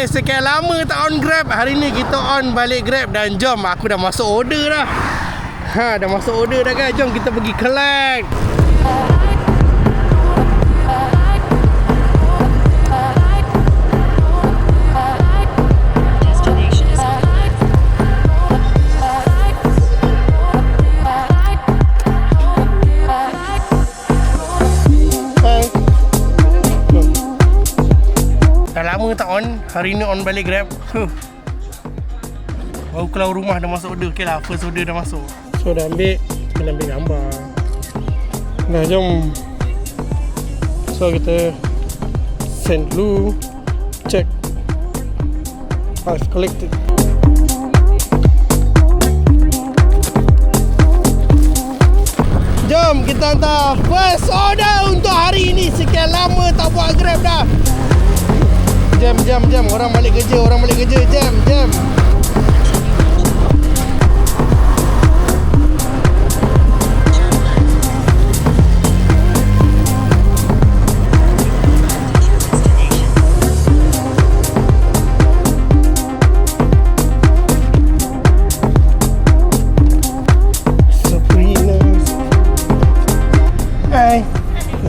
Okay, sekian lama tak on Grab. Hari ni kita on balik Grab dan jom aku dah masuk order dah. Ha, dah masuk order dah kan. Jom kita pergi collect. Lama tak on. Hari ni on balik Grab. Huh. Baru keluar rumah dah masuk order. Okay lah, first order dah masuk. So dah ambil, kita ambil gambar. Nah, jom. So kita send dulu. Check. I've collected. Jom kita hantar first order untuk hari ini Jam jam jam. Orang balik kerja Orang balik kerja. Jam jam.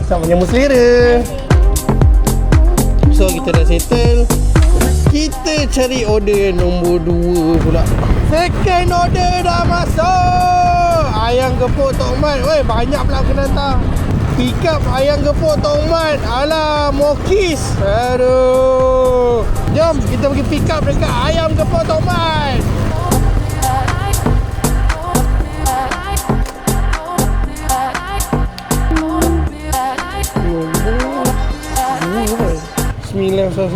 Selamat menyambut selera So kita dah settle. Kita cari order nombor 2 pula. Second order dah masuk! Ayam gepuk Tok Mat. Weh banyak pula kena hantar Pick up ayam gepuk Tok Mat. Alah Mokis. Aduh. Jom kita pergi pick up dekat ayam gepuk Tok Mat Tiga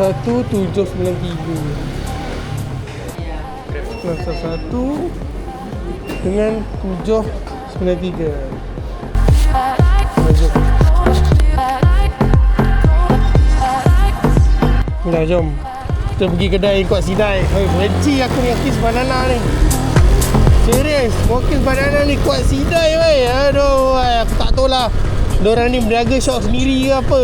Sembilan satu dengan tujuh sembilan tiga. Jom Dah jom. Kita pergi kedai Kuat Sidai Hei, benci aku ni Akis banana ni. Serius Mokis banana ni Kuat Sidai weh Aduh Aku tak tahu lah Diorang ni berniaga shop sendiri ke apa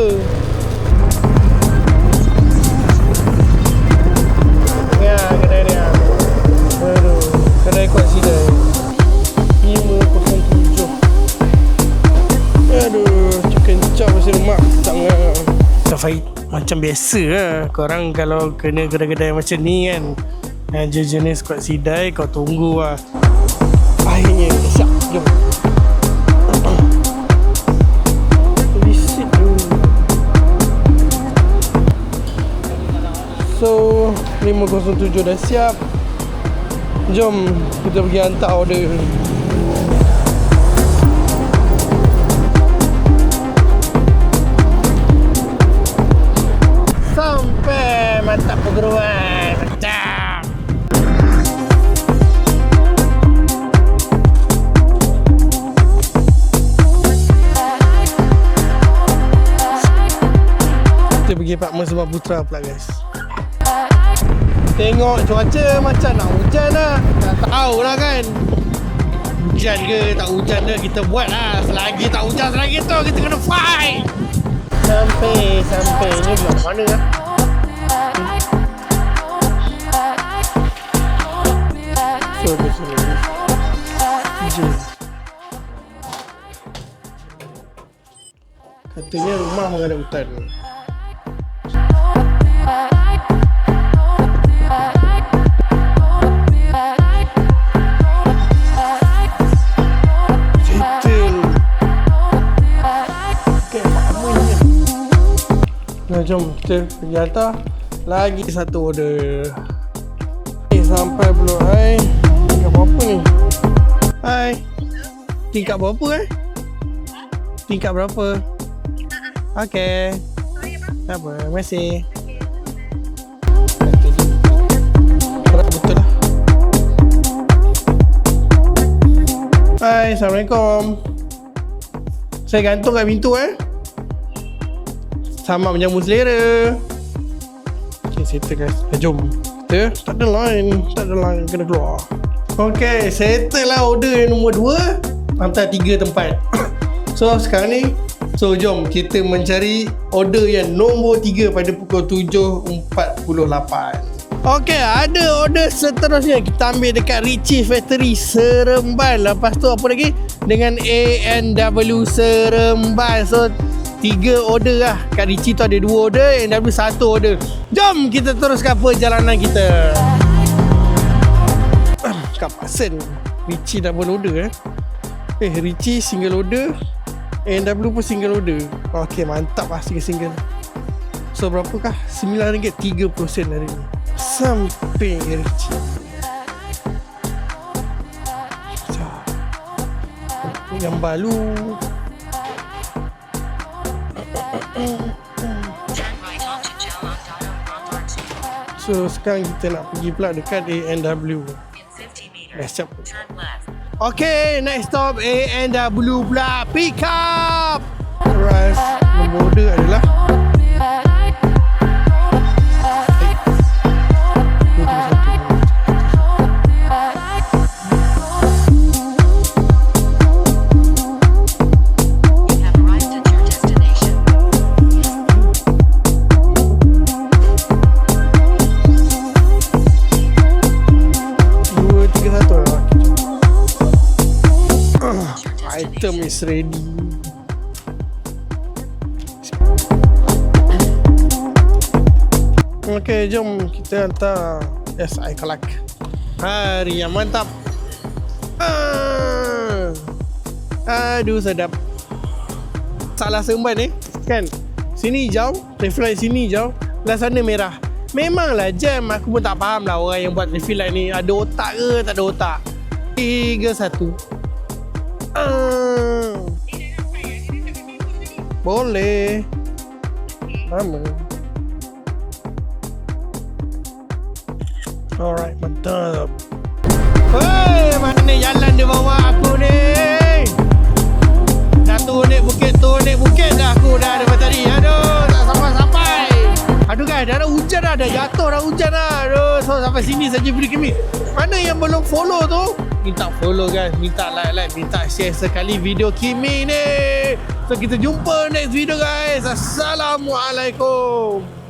Safai macam biasa lah. Korang kalau kena kedai-kedai macam ni kan. Yang jenis kuat sidai, kau tunggu lah. Akhirnya, siap. Jom. So 507 dah siap Jom kita pergi hantar order Mantap Kita pergi Pak Mesbah Putra pula guys. Tengok cuaca macam nak hujan lah. Tak tahu lah kan. Hujan ke tak hujan ke kita buat lah. Selagi tak hujan selagi tu kita kena fight. Sampai sampai. Ni belum mana lah Settle Okay, lama ni? Nah, jom kita pergi hantar Lagi satu order. Eh, sampai belum Hai. Tingkat berapa ni? Hai. Tingkat berapa eh? Tingkat berapa? Okay Tak apa, terima kasih. Hai, Assalamualaikum. Saya gantung kat pintu eh. Sama menyambut selera. Okay, settle guys. Eh, Jom. Kita tak ada line. Tak ada line, kena keluar. Okay, settle lah order yang nombor 2 Hantar 3 tempat. So, sekarang ni So, jom kita mencari order yang nombor 3 pada pukul 7.40 Okey, ada order seterusnya kita ambil dekat Richie Factory Seremban. Lepas tu apa lagi? Dengan ANW Seremban. So tiga order lah. Kat Richie tu ada dua order, ANW satu order. Jom kita teruskan perjalanan kita. Kat Pasen, Richie pun order eh. Eh, Richie single order. ANW pun single order. Okey, mantap lah single-single. So berapakah? RM9 30 sen hari ni Sampai Richie Yang balu So sekarang kita nak pergi pula dekat ANW in 50 meters. Dah siap. Okay, next stop ANW pula Pick up! Alright, nombor order adalah Item is ready. Okay, jom kita hantar SI Kelak. Hari yang mantap. Ah. Aduh sedap. Salah semban ni Kan? Sini hijau Refill line sini hijau Belah sana merah. Memanglah jam Aku pun tak faham lah Orang yang buat refill line ni. Ada otak ke tak ada otak? Tiga satu ah. Boleh. Lama. Alright, mantap. Hei, mana jalan dia bawa aku ni? Dah turun bukit, turun naik bukit dah aku. Dah daripada tadi Aduh, tak sampai-sampai. Aduh guys, dah ada hujan dah, dah jatuh dah hujan dah. Aduh, so sampai sini saja video kami Mana yang belum follow tu? Minta follow guys, minta like-like, minta share sekali video Kimi ni. So kita jumpa next video guys. Assalamualaikum